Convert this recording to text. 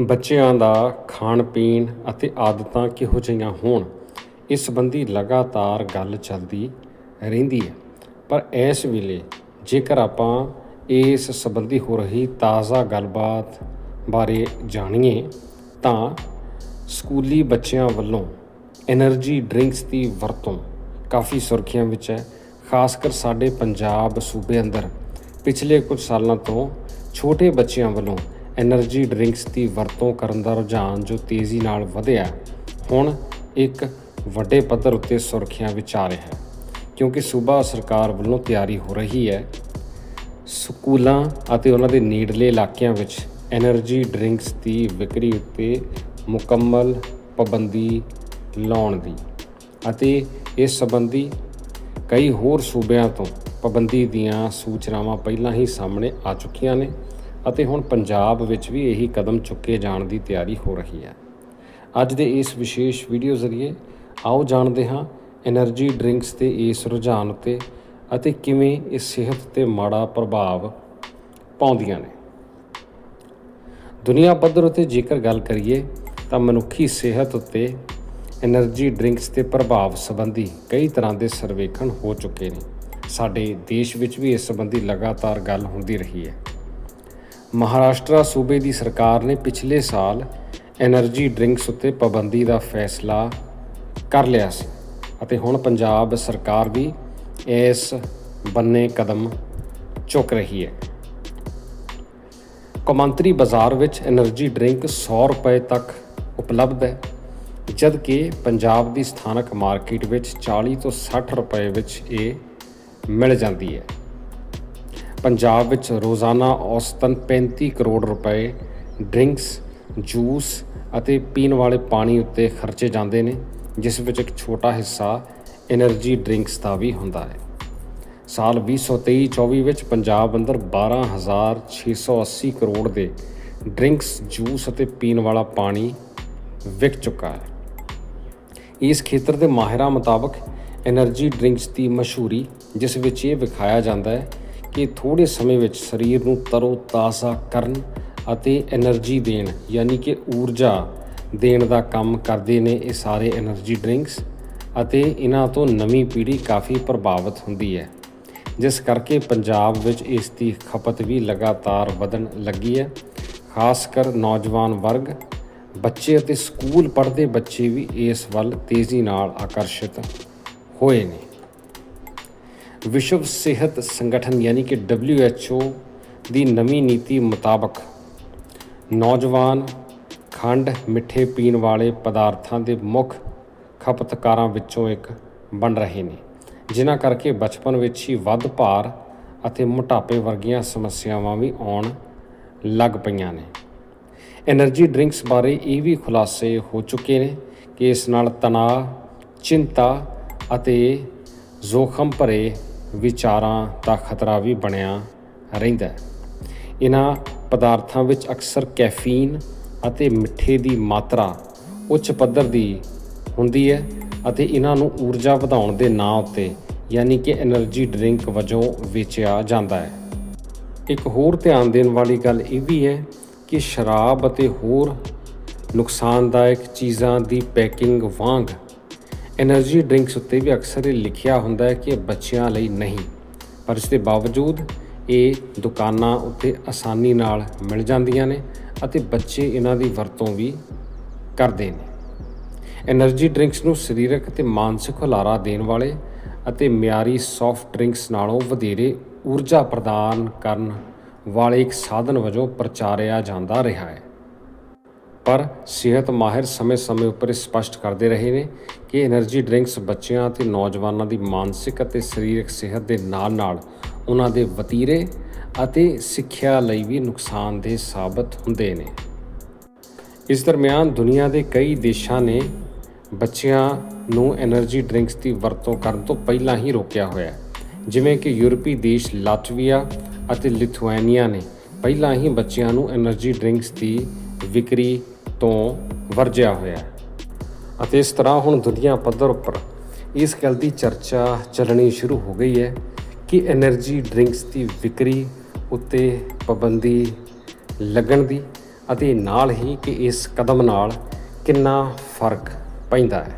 ਬੱਚਿਆਂ ਦਾ ਖਾਣ ਪੀਣ ਅਤੇ ਆਦਤਾਂ ਕਿਹੋ ਜਿਹੀਆਂ ਹੋਣ, ਇਸ ਸੰਬੰਧੀ ਲਗਾਤਾਰ ਗੱਲ ਚੱਲਦੀ ਰਹਿੰਦੀ ਹੈ। ਪਰ ਇਸ ਵੇਲੇ ਜੇਕਰ ਆਪਾਂ ਇਸ ਸੰਬੰਧੀ ਹੋ ਰਹੀ ਤਾਜ਼ਾ ਗੱਲਬਾਤ ਬਾਰੇ ਜਾਣੀਏ, ਤਾਂ ਸਕੂਲੀ ਬੱਚਿਆਂ ਵੱਲੋਂ એનર્ਜੀ ਡਰਿੰਕਸ ਦੀ ਵਰਤੋਂ ਕਾਫੀ ਸੁਰਖੀਆਂ ਵਿੱਚ ਹੈ। ਖਾਸ ਕਰ ਸਾਡੇ ਪੰਜਾਬ ਸੂਬੇ ਅੰਦਰ ਪਿਛਲੇ ਕੁਝ ਸਾਲਾਂ ਤੋਂ ਛੋਟੇ ਬੱਚਿਆਂ ਵੱਲੋਂ એનર્ਜੀ ਡਰਿੰਕਸ ਦੀ ਵਰਤੋਂ ਕਰਨ ਦਾ ਰੁਝਾਨ ਜੋ ਤੇਜ਼ੀ ਨਾਲ ਵਧਿਆ ਹੁਣ ਇੱਕ ਵੱਡੇ ਪੱਧਰ ਉੱਤੇ ਸੁਰਖੀਆਂ ਵਿੱਚ ਆ ਰਿਹਾ ਹੈ, ਕਿਉਂਕਿ ਸੂਬਾ ਸਰਕਾਰ ਵੱਲੋਂ ਤਿਆਰੀ ਹੋ ਰਹੀ ਹੈ। ਸਕੂਲਾਂ ਅਤੇ ਉਹਨਾਂ ਦੇ ਨੇੜਲੇ ਇਲਾਕਿਆਂ ਵਿੱਚ એનર્ਜੀ ਡਰਿੰਕਸ ਦੀ ਵਿਕਰੀ ਉੱਤੇ ਮੁਕੰਮਲ ਪਾਬੰਦੀ ਲਾਉਣ ਦੀ ਅਤੇ ਇਸ ਸੰਬੰਧੀ ਕਈ ਹੋਰ ਸੂਬਿਆਂ ਤੋਂ ਪਾਬੰਦੀ ਦੀਆਂ ਸੂਚਨਾਵਾਂ ਪਹਿਲਾਂ ਹੀ ਸਾਹਮਣੇ ਆ ਚੁੱਕੀਆਂ ਨੇ। ਅਤੇ ਹੁਣ ਪੰਜਾਬ ਵਿੱਚ ਵੀ ਇਹੀ ਕਦਮ ਚੁੱਕੇ ਜਾਣ ਦੀ ਤਿਆਰੀ ਹੋ ਰਹੀ ਹੈ। ਅੱਜ ਦੇ ਇਸ ਵਿਸ਼ੇਸ਼ ਵੀਡੀਓ ਜ਼ਰੀਏ ਆਓ ਜਾਣਦੇ ਹਾਂ એનર્ਜੀ ਡਰਿੰਕਸ ਤੇ ਇਸ ਰੁਝਾਨ ਤੇ ਅਤੇ ਕਿਵੇਂ ਇਹ ਸਿਹਤ ਤੇ ਮਾੜਾ ਪ੍ਰਭਾਵ ਪਾਉਂਦੀਆਂ ਨੇ। ਦੁਨੀਆ ਪੱਧਰ ਉਤੇ ਜੇਕਰ ਗੱਲ ਕਰੀਏ ਤਾਂ ਮਨੁੱਖੀ ਸਿਹਤ ਉਤੇ એનર્ਜੀ ਡਰਿੰਕਸ ਤੇ ਪ੍ਰਭਾਵ ਸੰਬੰਧੀ ਕਈ ਤਰ੍ਹਾਂ ਦੇ ਸਰਵੇਖਣ ਹੋ ਚੁੱਕੇ ਨੇ। ਸਾਡੇ ਦੇਸ਼ ਵਿੱਚ ਵੀ ਇਸ ਸੰਬੰਧੀ ਲਗਾਤਾਰ ਗੱਲ ਹੁੰਦੀ ਰਹੀ ਹੈ। ਮਹਾਰਾਸ਼ਟਰ ਸੂਬੇ ਦੀ ਸਰਕਾਰ ਨੇ ਪਿਛਲੇ ਸਾਲ એનર્ਜੀ ਡਰਿੰਕਸ ਉੱਤੇ ਪਾਬੰਦੀ ਦਾ ਫੈਸਲਾ ਕਰ ਲਿਆ ਸੀ ਅਤੇ ਹੁਣ ਪੰਜਾਬ ਸਰਕਾਰ ਵੀ ਇਸ ਬੰਨੇ ਕਦਮ ਚੁੱਕ ਰਹੀ ਹੈ। ਕੌਮਾਂਤਰੀ ਬਾਜ਼ਾਰ ਵਿੱਚ એનર્ਜੀ ਡਰਿੰਕ 100 ਰੁਪਏ ਤੱਕ ਉਪਲਬਧ ਹੈ, ਜਦਕਿ ਪੰਜਾਬ ਦੀ ਸਥਾਨਕ ਮਾਰਕੀਟ ਵਿੱਚ 40 ਤੋਂ 60 ਰੁਪਏ ਵਿੱਚ ਇਹ ਮਿਲ ਜਾਂਦੀ ਹੈ। ਪੰਜਾਬ ਵਿੱਚ ਰੋਜ਼ਾਨਾ ਔਸਤਨ 35 ਕਰੋੜ ਰੁਪਏ ਡਰਿੰਕਸ, ਜੂਸ ਅਤੇ ਪੀਣ ਵਾਲੇ ਪਾਣੀ ਉੱਤੇ ਖਰਚੇ ਜਾਂਦੇ ਨੇ, ਜਿਸ ਵਿੱਚ ਇੱਕ ਛੋਟਾ ਹਿੱਸਾ એનર્ਜੀ ਡਰਿੰਕਸ ਦਾ ਵੀ ਹੁੰਦਾ ਹੈ। ਸਾਲ 2023-24 ਵਿੱਚ ਪੰਜਾਬ ਅੰਦਰ 12680 ਕਰੋੜ ਦੇ ਡਰਿੰਕਸ, ਜੂਸ ਅਤੇ ਪੀਣ ਵਾਲਾ ਪਾਣੀ ਵਿਕ ਚੁੱਕਾ ਹੈ। ਇਸ ਖੇਤਰ ਦੇ ਮਾਹਿਰਾਂ ਮੁਤਾਬਕ એનર્ਜੀ ਡਰਿੰਕਸ ਦੀ ਮਸ਼ਹੂਰੀ, ਜਿਸ ਵਿੱਚ ਇਹ ਵਿਖਾਇਆ ਜਾਂਦਾ ਹੈ ਕਿ ਥੋੜੇ ਸਮੇਂ ਵਿੱਚ ਸਰੀਰ ਨੂੰ ਤਰੋ ਤਾਜ਼ਾ ਕਰਨ ਅਤੇ એનર્ਜੀ ਦੇਣ, ਯਾਨੀ ਕਿ ਊਰਜਾ ਦੇਣ ਦਾ ਕੰਮ ਕਰਦੇ ਨੇ ਇਹ ਸਾਰੇ એનર્ਜੀ ਡਰਿੰਕਸ ਅਤੇ ਇਹਨਾਂ ਤੋਂ ਨਵੀਂ ਪੀੜ੍ਹੀ ਕਾਫੀ ਪ੍ਰਭਾਵਿਤ ਹੁੰਦੀ ਹੈ। ਜਿਸ ਕਰਕੇ ਪੰਜਾਬ ਵਿੱਚ ਇਸ ਦੀ ਖਪਤ ਵੀ ਲਗਾਤਾਰ ਵਧਣ ਲੱਗੀ ਹੈ। ਖਾਸ ਕਰ ਨੌਜਵਾਨ ਵਰਗ, ਬੱਚੇ ਅਤੇ ਸਕੂਲ ਪੜ੍ਹਦੇ ਬੱਚੇ ਵੀ ਇਸ ਵੱਲ ਤੇਜ਼ੀ ਨਾਲ ਆਕਰਸ਼ਿਤ ਹੋਏ ਨੇ। ਵਿਸ਼ਵ ਸਿਹਤ ਸੰਗਠਨ ਯਾਨੀ ਕਿ WHO ਦੀ ਨਵੀਂ ਨੀਤੀ ਮੁਤਾਬਕ ਨੌਜਵਾਨ ਖੰਡ ਮਿੱਠੇ ਪੀਣ ਵਾਲੇ ਪਦਾਰਥਾਂ ਦੇ ਮੁੱਖ ਖਪਤਕਾਰਾਂ ਵਿੱਚੋਂ ਇੱਕ ਬਣ ਰਹੇ ਨੇ, ਜਿਨ੍ਹਾਂ ਕਰਕੇ ਬਚਪਨ ਵਿੱਚ ਹੀ ਵੱਧ ਭਾਰ ਅਤੇ ਮੋਟਾਪੇ ਵਰਗੀਆਂ ਸਮੱਸਿਆਵਾਂ ਵੀ ਆਉਣ ਲੱਗ ਪਈਆਂ ਨੇ। એનર્ਜੀ ਡਰਿੰਕਸ ਬਾਰੇ ਇਹ ਵੀ ਖੁਲਾਸੇ ਹੋ ਚੁੱਕੇ ਨੇ ਕਿ ਇਸ ਨਾਲ ਤਣਾਅ, ਚਿੰਤਾ ਅਤੇ ਜ਼ੋਖਮ ਭਰੇ ਵਿਚਾਰਾਂ ਦਾ ਖਤਰਾ ਵੀ ਬਣਿਆ ਰਹਿੰਦਾ ਇਹਨਾਂ ਪਦਾਰਥਾਂ ਵਿੱਚ ਅਕਸਰ ਕੈਫੀਨ ਅਤੇ ਮਿੱਠੇ ਦੀ ਮਾਤਰਾ ਉੱਚ ਪੱਧਰ ਦੀ ਹੁੰਦੀ ਹੈ ਅਤੇ ਇਹਨਾਂ ਨੂੰ ਊਰਜਾ ਵਧਾਉਣ ਦੇ ਨਾਂ ਉੱਤੇ ਯਾਨੀ ਕਿ એનર્ਜੀ ਡਰਿੰਕ ਵਜੋਂ ਵੇਚਿਆ ਜਾਂਦਾ ਹੈ। ਇੱਕ ਹੋਰ ਧਿਆਨ ਦੇਣ ਵਾਲੀ ਗੱਲ ਇਹ ਵੀ ਹੈ ਕਿ ਸ਼ਰਾਬ ਅਤੇ ਹੋਰ ਨੁਕਸਾਨਦਾਇਕ ਚੀਜ਼ਾਂ ਦੀ ਪੈਕਿੰਗ ਵਾਂਗ ਐਨਰਜੀ ਡਰਿੰਕਸ ਉੱਤੇ ਵੀ ਅਕਸਰ ਇਹ ਲਿਖਿਆ ਹੁੰਦਾ ਹੈ ਕਿ ਇਹ ਬੱਚਿਆਂ ਲਈ ਨਹੀਂ, ਪਰ ਇਸ ਦੇ ਬਾਵਜੂਦ ਇਹ ਦੁਕਾਨਾਂ ਉੱਤੇ ਆਸਾਨੀ ਨਾਲ ਮਿਲ ਜਾਂਦੀਆਂ ਨੇ ਅਤੇ ਬੱਚੇ ਇਹਨਾਂ ਦੀ ਵਰਤੋਂ ਵੀ ਕਰਦੇ ਨੇ। ਐਨਰਜੀ ਡਰਿੰਕਸ ਨੂੰ ਸਰੀਰਕ ਅਤੇ ਮਾਨਸਿਕ ਹੁਲਾਰਾ ਦੇਣ ਵਾਲੇ ਅਤੇ ਮਿਆਰੀ ਸੌਫਟ ਡਰਿੰਕਸ ਨਾਲੋਂ ਵਧੇਰੇ ਊਰਜਾ ਪ੍ਰਦਾਨ ਕਰਨ ਵਾਲੇ ਇੱਕ ਸਾਧਨ ਵਜੋਂ ਪ੍ਰਚਾਰਿਆ ਜਾਂਦਾ ਰਿਹਾ ਹੈ। ਪਰ ਸਿਹਤ ਮਾਹਿਰ ਸਮੇਂ-ਸਮੇਂ ਉੱਪਰ ਸਪਸ਼ਟ ਕਰਦੇ ਰਹੇ ਨੇ ਕਿ એનર્ਜੀ ਡਰਿੰਕਸ ਬੱਚਿਆਂ ਅਤੇ ਨੌਜਵਾਨਾਂ ਦੀ ਮਾਨਸਿਕ ਅਤੇ ਸਰੀਰਕ ਸਿਹਤ ਦੇ ਨਾਲ-ਨਾਲ ਉਹਨਾਂ ਦੇ ਵਤੀਰੇ ਅਤੇ ਸਿੱਖਿਆ ਲਈ ਵੀ ਨੁਕਸਾਨਦੇਹ ਸਾਬਤ ਹੁੰਦੇ ਨੇ। ਇਸ ਦਰਮਿਆਨ ਦੁਨੀਆ ਦੇ ਕਈ ਦੇਸ਼ਾਂ ਨੇ ਬੱਚਿਆਂ ਨੂੰ એનર્ਜੀ ਡਰਿੰਕਸ ਦੀ ਵਰਤੋਂ ਕਰਨ ਤੋਂ ਪਹਿਲਾਂ ਹੀ ਰੋਕਿਆ ਹੋਇਆ ਜਿਵੇਂ ਕਿ ਯੂਰਪੀ ਦੇਸ਼ ਲਾਟਵੀਆ ਅਤੇ ਲਿਥੁਆਨੀਆ ਨੇ ਪਹਿਲਾਂ ਹੀ ਬੱਚਿਆਂ ਨੂੰ એનર્ਜੀ ਡਰਿੰਕਸ ਦੀ ਵਿਕਰੀ ਤੋਂ ਵਰਜਿਆ ਹੋਇਆ ਹੈ। ਅਤੇ ਇਸ ਤਰ੍ਹਾਂ ਹੁਣ ਦੁਨੀਆ ਪੱਧਰ ਉੱਪਰ ਇਸ ਗੱਲ ਦੀ ਚਰਚਾ ਚੱਲਣੀ ਸ਼ੁਰੂ ਹੋ ਗਈ ਹੈ ਕਿ એનર્ਜੀ ਡਰਿੰਕਸ ਦੀ ਵਿਕਰੀ ਉੱਤੇ ਪਾਬੰਦੀ ਲੱਗਣ ਦੀ ਅਤੇ ਨਾਲ ਹੀ ਕਿ ਇਸ ਕਦਮ ਨਾਲ ਕਿੰਨਾ ਫ਼ਰਕ ਪੈਂਦਾ ਹੈ।